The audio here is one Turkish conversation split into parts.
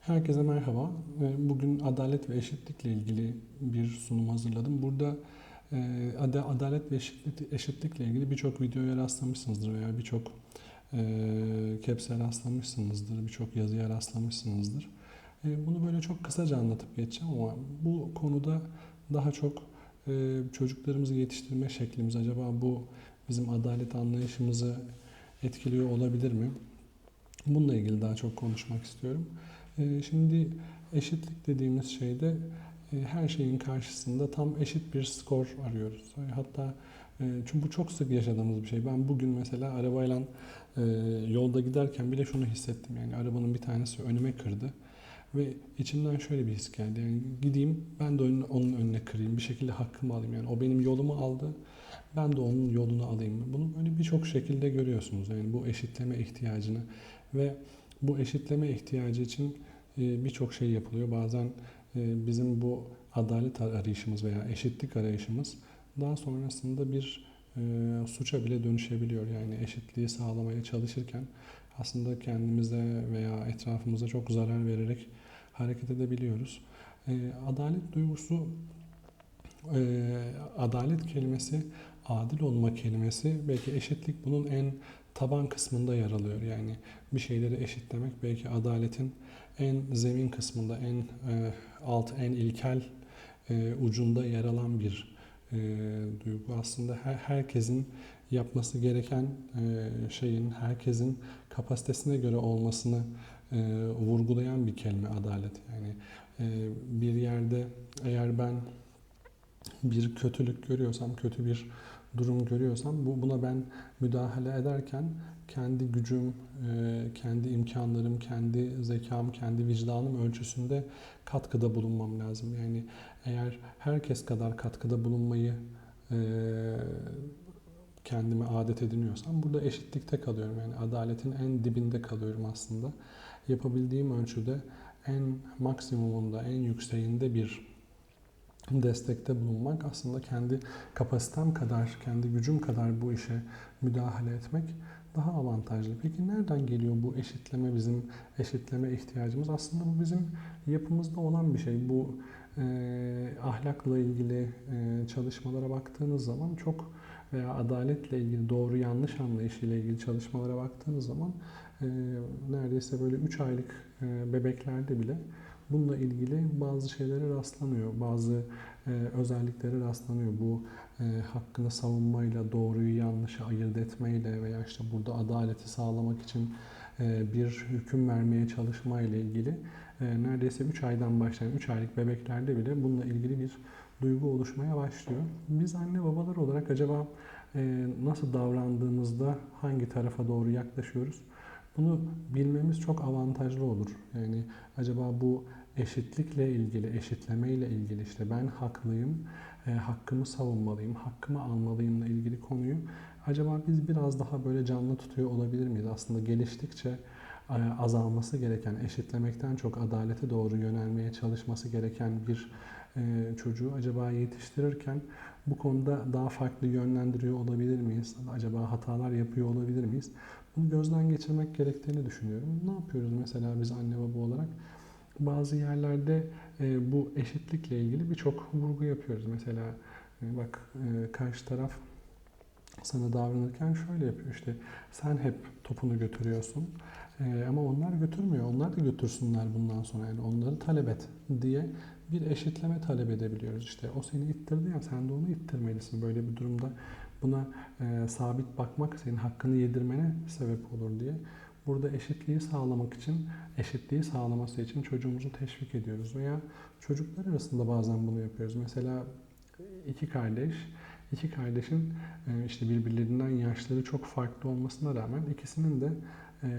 Herkese merhaba. Ee, Bugün adalet ve eşitlikle ilgili bir sunum hazırladım. Burada e, ada- adalet ve eşitlik, eşitlikle ilgili birçok videoya rastlamışsınızdır veya birçok e, caps'e rastlamışsınızdır, birçok yazıya rastlamışsınızdır. E, Bunu böyle çok kısaca anlatıp geçeceğim ama bu konuda daha çok e, çocuklarımızı yetiştirme şeklimiz acaba bu bizim adalet anlayışımızı etkiliyor olabilir mi? Bununla ilgili daha çok konuşmak istiyorum. Ee, Şimdi eşitlik dediğimiz şeyde e, her şeyin karşısında tam eşit bir skor arıyoruz. E, Hatta e, çünkü bu çok sık yaşadığımız bir şey. Ben bugün mesela arabayla yolda giderken bile şunu hissettim. Yani arabanın bir tanesi önüme kırdı. Ve içimden şöyle bir his geldi. Yani gideyim ben de onun önüne kırayım. Bir şekilde hakkımı alayım. Yani o benim yolumu aldı. Ben de onun yolunu alayım. Bunu böyle birçok şekilde görüyorsunuz. Yani bu eşitleme ihtiyacını ve bu eşitleme ihtiyacı için e, birçok şey yapılıyor. Bazen e, bizim bu adalet arayışımız veya eşitlik arayışımız daha sonrasında bir e, suça bile dönüşebiliyor. Yani eşitliği sağlamaya çalışırken aslında kendimize veya etrafımıza çok zarar vererek hareket edebiliyoruz. Adalet duygusu, adalet kelimesi, adil olma kelimesi belki eşitlik bunun en taban kısmında yer alıyor. Yani bir şeyleri eşitlemek belki adaletin en zemin kısmında, en e, alt, en ilkel e, ucunda yer alan bir e, duygu. Aslında her, herkesin yapması gereken e, şeyin, herkesin kapasitesine göre olmasını e, vurgulayan bir kelime adalet. Yani e, bir yerde eğer ben bir kötülük görüyorsam, kötü bir durum görüyorsam bu buna ben müdahale ederken kendi gücüm, e, kendi imkanlarım, kendi zekam, kendi vicdanım ölçüsünde katkıda bulunmam lazım. Yani eğer herkes kadar katkıda bulunmayı e, kendime adet ediniyorsam burada eşitlikte kalıyorum. Yani adaletin en dibinde kalıyorum aslında. Yapabildiğim ölçüde en maksimumunda, en yükseğinde bir destekte bulunmak aslında kendi kapasitem kadar, kendi gücüm kadar bu işe müdahale etmek daha avantajlı. Peki nereden geliyor bu eşitleme bizim eşitleme ihtiyacımız? Aslında bu bizim yapımızda olan bir şey. Bu e, ahlakla ilgili e, çalışmalara baktığınız zaman çok veya adaletle ilgili doğru yanlış anlayışıyla ilgili çalışmalara baktığınız zaman e, neredeyse böyle 3 aylık e, bebeklerde bile bununla ilgili bazı şeylere rastlanıyor. Bazı e, özelliklere rastlanıyor. Bu e, hakkını savunmayla, doğruyu yanlışı ayırt etmeyle veya işte burada adaleti sağlamak için e, bir hüküm vermeye çalışmayla ilgili e, neredeyse 3 aydan başlayan 3 aylık bebeklerde bile bununla ilgili bir duygu oluşmaya başlıyor. Biz anne babalar olarak acaba e, nasıl davrandığımızda hangi tarafa doğru yaklaşıyoruz? Bunu bilmemiz çok avantajlı olur. Yani acaba bu eşitlikle ilgili, eşitlemeyle ilgili işte ben haklıyım, e, hakkımı savunmalıyım, hakkımı almalıyımla ilgili konuyu acaba biz biraz daha böyle canlı tutuyor olabilir miyiz? Aslında geliştikçe e, azalması gereken, eşitlemekten çok adalete doğru yönelmeye çalışması gereken bir e, çocuğu acaba yetiştirirken bu konuda daha farklı yönlendiriyor olabilir miyiz? Acaba hatalar yapıyor olabilir miyiz? Bunu gözden geçirmek gerektiğini düşünüyorum. Ne yapıyoruz mesela biz anne baba olarak? Bazı yerlerde e, bu eşitlikle ilgili birçok vurgu yapıyoruz. Mesela e, bak e, karşı taraf sana davranırken şöyle yapıyor işte sen hep topunu götürüyorsun ama onlar götürmüyor. Onlar da götürsünler bundan sonra yani onları talep et diye bir eşitleme talep edebiliyoruz. İşte o seni ittirdi ya sen de onu ittirmelisin. Böyle bir durumda buna e, sabit bakmak senin hakkını yedirmene sebep olur diye. Burada eşitliği sağlamak için, eşitliği sağlaması için çocuğumuzu teşvik ediyoruz veya çocuklar arasında bazen bunu yapıyoruz. Mesela iki kardeş, iki kardeşin e, işte birbirlerinden yaşları çok farklı olmasına rağmen ikisinin de e,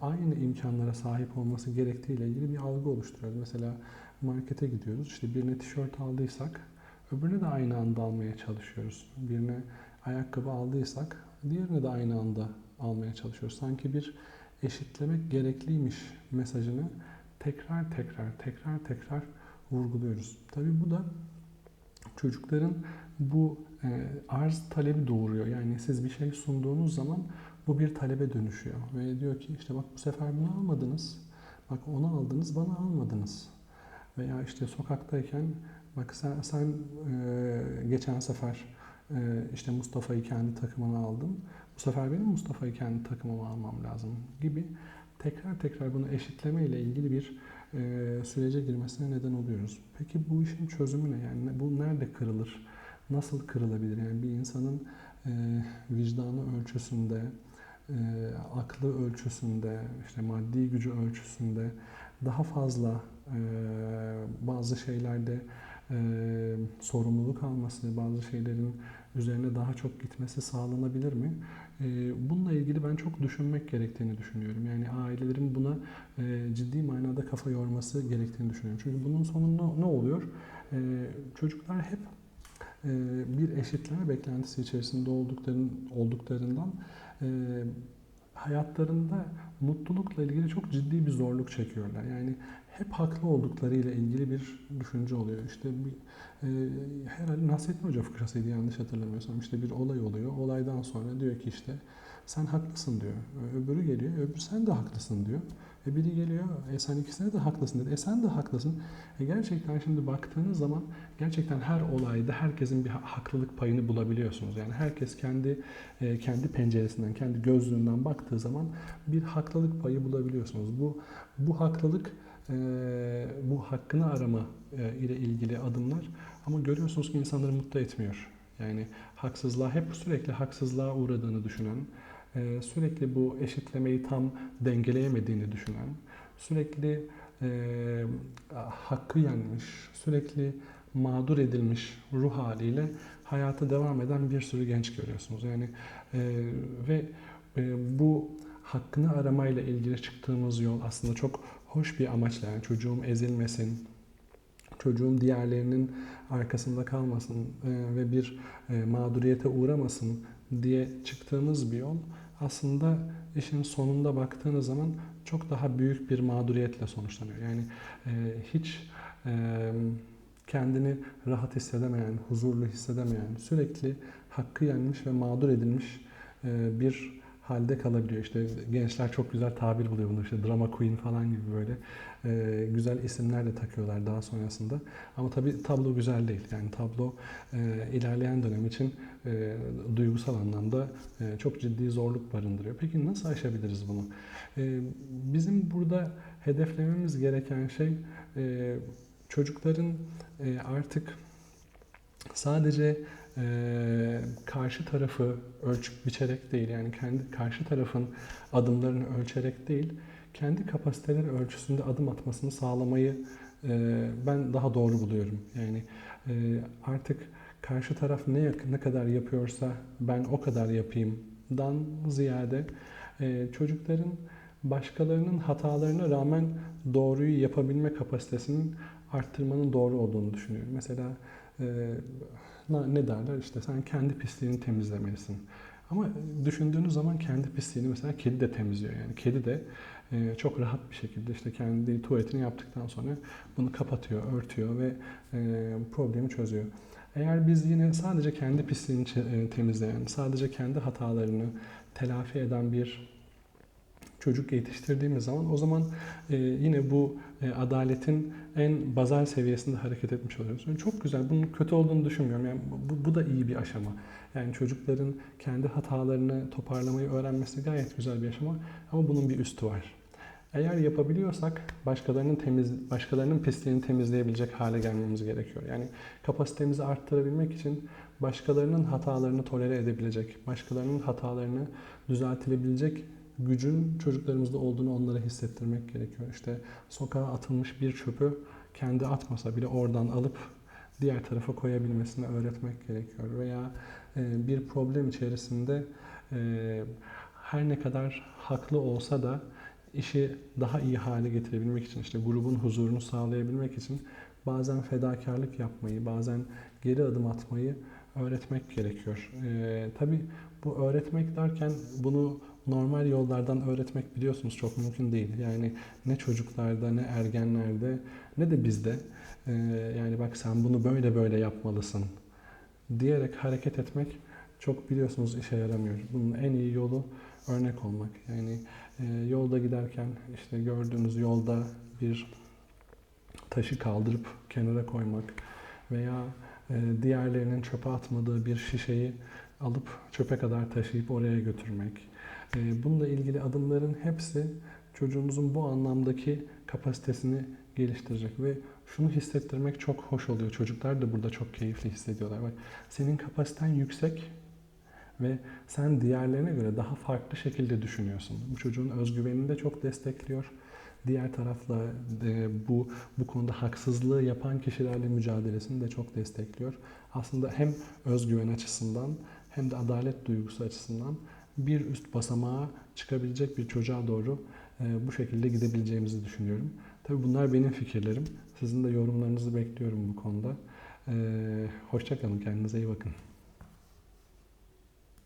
aynı imkanlara sahip olması gerektiğiyle ilgili bir algı oluşturuyoruz. Mesela markete gidiyoruz, işte birine tişört aldıysak öbürüne de aynı anda almaya çalışıyoruz. Birine ayakkabı aldıysak diğerine de aynı anda almaya çalışıyoruz. Sanki bir eşitlemek gerekliymiş mesajını tekrar tekrar tekrar tekrar vurguluyoruz. Tabii bu da çocukların bu e, arz talebi doğuruyor. Yani siz bir şey sunduğunuz zaman bu bir talebe dönüşüyor. Ve diyor ki işte bak bu sefer bunu almadınız. Bak onu aldınız bana almadınız. Veya işte sokaktayken bak sen, sen e, geçen sefer işte Mustafa'yı kendi takımına aldın. Bu sefer benim Mustafa'yı kendi takımıma almam lazım gibi tekrar tekrar bunu eşitleme ile ilgili bir e, sürece girmesine neden oluyoruz. Peki bu işin çözümü ne? Yani bu nerede kırılır? Nasıl kırılabilir? Yani bir insanın e, vicdanı ölçüsünde, e, aklı ölçüsünde, işte maddi gücü ölçüsünde daha fazla bazı şeylerde sorumluluk alması, bazı şeylerin üzerine daha çok gitmesi sağlanabilir mi? E, bununla ilgili ben çok düşünmek gerektiğini düşünüyorum. Yani ailelerin buna e, ciddi manada kafa yorması gerektiğini düşünüyorum. Çünkü bunun sonunda ne oluyor? E, çocuklar hep e, bir eşitleme beklentisi içerisinde oldukların, olduklarından e, hayatlarında mutlulukla ilgili çok ciddi bir zorluk çekiyorlar. Yani hep haklı olduklarıyla ilgili bir düşünce oluyor. İşte bir, e, herhalde Nasrettin Hoca fıkrasıydı yanlış hatırlamıyorsam. İşte bir olay oluyor. Olaydan sonra diyor ki işte sen haklısın diyor. Öbürü geliyor. Öbürü sen de haklısın diyor. E biri geliyor, e sen ikisine de haklısın dedi. E sen de haklısın. E gerçekten şimdi baktığınız zaman gerçekten her olayda herkesin bir haklılık payını bulabiliyorsunuz. Yani herkes kendi e, kendi penceresinden, kendi gözlüğünden baktığı zaman bir haklılık payı bulabiliyorsunuz. Bu bu haklılık e, bu hakkını arama e, ile ilgili adımlar ama görüyorsunuz ki insanları mutlu etmiyor. Yani haksızlığa hep sürekli haksızlığa uğradığını düşünen, e, sürekli bu eşitlemeyi tam dengeleyemediğini düşünen, sürekli e, hakkı yenmiş, sürekli mağdur edilmiş ruh haliyle hayata devam eden bir sürü genç görüyorsunuz. Yani e, ve e, bu hakkını aramayla ilgili çıktığımız yol aslında çok hoş bir amaçla yani çocuğum ezilmesin, çocuğum diğerlerinin arkasında kalmasın e, ve bir e, mağduriyete uğramasın diye çıktığımız bir yol aslında işin sonunda baktığınız zaman çok daha büyük bir mağduriyetle sonuçlanıyor. Yani e, hiç e, kendini rahat hissedemeyen, huzurlu hissedemeyen, sürekli hakkı yenmiş ve mağdur edilmiş e, bir halde kalabiliyor. İşte gençler çok güzel tabir buluyor bunu işte drama queen falan gibi böyle e, güzel isimler de takıyorlar daha sonrasında. Ama tabii tablo güzel değil. Yani tablo e, ilerleyen dönem için e, duygusal anlamda e, çok ciddi zorluk barındırıyor. Peki nasıl aşabiliriz bunu? E, bizim burada hedeflememiz gereken şey e, çocukların e, artık sadece e, karşı tarafı ölçüp biçerek değil yani kendi karşı tarafın adımlarını ölçerek değil kendi kapasiteleri ölçüsünde adım atmasını sağlamayı e, ben daha doğru buluyorum. Yani e, artık karşı taraf ne ne kadar yapıyorsa ben o kadar yapayımdan ziyade e, çocukların başkalarının hatalarına rağmen doğruyu yapabilme kapasitesinin arttırmanın doğru olduğunu düşünüyorum. Mesela e, ne derler işte sen kendi pisliğini temizlemelisin. Ama düşündüğünüz zaman kendi pisliğini mesela kedi de temizliyor. Yani kedi de e, çok rahat bir şekilde işte kendi tuvaletini yaptıktan sonra bunu kapatıyor, örtüyor ve e, problemi çözüyor. Eğer biz yine sadece kendi pisliğini e, temizleyen, sadece kendi hatalarını telafi eden bir çocuk yetiştirdiğimiz zaman o zaman e, yine bu e, adaletin en bazal seviyesinde hareket etmiş oluyoruz. Yani çok güzel. Bunun kötü olduğunu düşünmüyorum. Yani bu, bu da iyi bir aşama. Yani çocukların kendi hatalarını toparlamayı öğrenmesi gayet güzel bir aşama ama bunun bir üstü var. Eğer yapabiliyorsak başkalarının temiz başkalarının pisliğini temizleyebilecek hale gelmemiz gerekiyor. Yani kapasitemizi arttırabilmek için başkalarının hatalarını tolere edebilecek, başkalarının hatalarını düzeltilebilecek gücün çocuklarımızda olduğunu onlara hissettirmek gerekiyor. İşte sokağa atılmış bir çöpü kendi atmasa bile oradan alıp diğer tarafa koyabilmesini öğretmek gerekiyor. Veya e, bir problem içerisinde e, her ne kadar haklı olsa da işi daha iyi hale getirebilmek için, işte grubun huzurunu sağlayabilmek için bazen fedakarlık yapmayı, bazen geri adım atmayı öğretmek gerekiyor. Ee, tabii bu öğretmek derken bunu normal yollardan öğretmek biliyorsunuz çok mümkün değil. Yani ne çocuklarda, ne ergenlerde, ne de bizde. Ee, yani bak sen bunu böyle böyle yapmalısın diyerek hareket etmek çok biliyorsunuz işe yaramıyor. Bunun en iyi yolu örnek olmak. Yani e, yolda giderken işte gördüğünüz yolda bir taşı kaldırıp kenara koymak veya e, diğerlerinin çöpe atmadığı bir şişeyi alıp çöpe kadar taşıyıp oraya götürmek. E, bununla ilgili adımların hepsi çocuğunuzun bu anlamdaki kapasitesini geliştirecek ve şunu hissettirmek çok hoş oluyor. Çocuklar da burada çok keyifli hissediyorlar. Bak senin kapasiten yüksek ve sen diğerlerine göre daha farklı şekilde düşünüyorsun. Bu çocuğun özgüvenini de çok destekliyor. Diğer tarafla e, bu bu konuda haksızlığı yapan kişilerle mücadelesini de çok destekliyor. Aslında hem özgüven açısından hem de adalet duygusu açısından bir üst basamağa çıkabilecek bir çocuğa doğru e, bu şekilde gidebileceğimizi düşünüyorum. Tabii bunlar benim fikirlerim. Sizin de yorumlarınızı bekliyorum bu konuda. E, hoşçakalın, kendinize iyi bakın.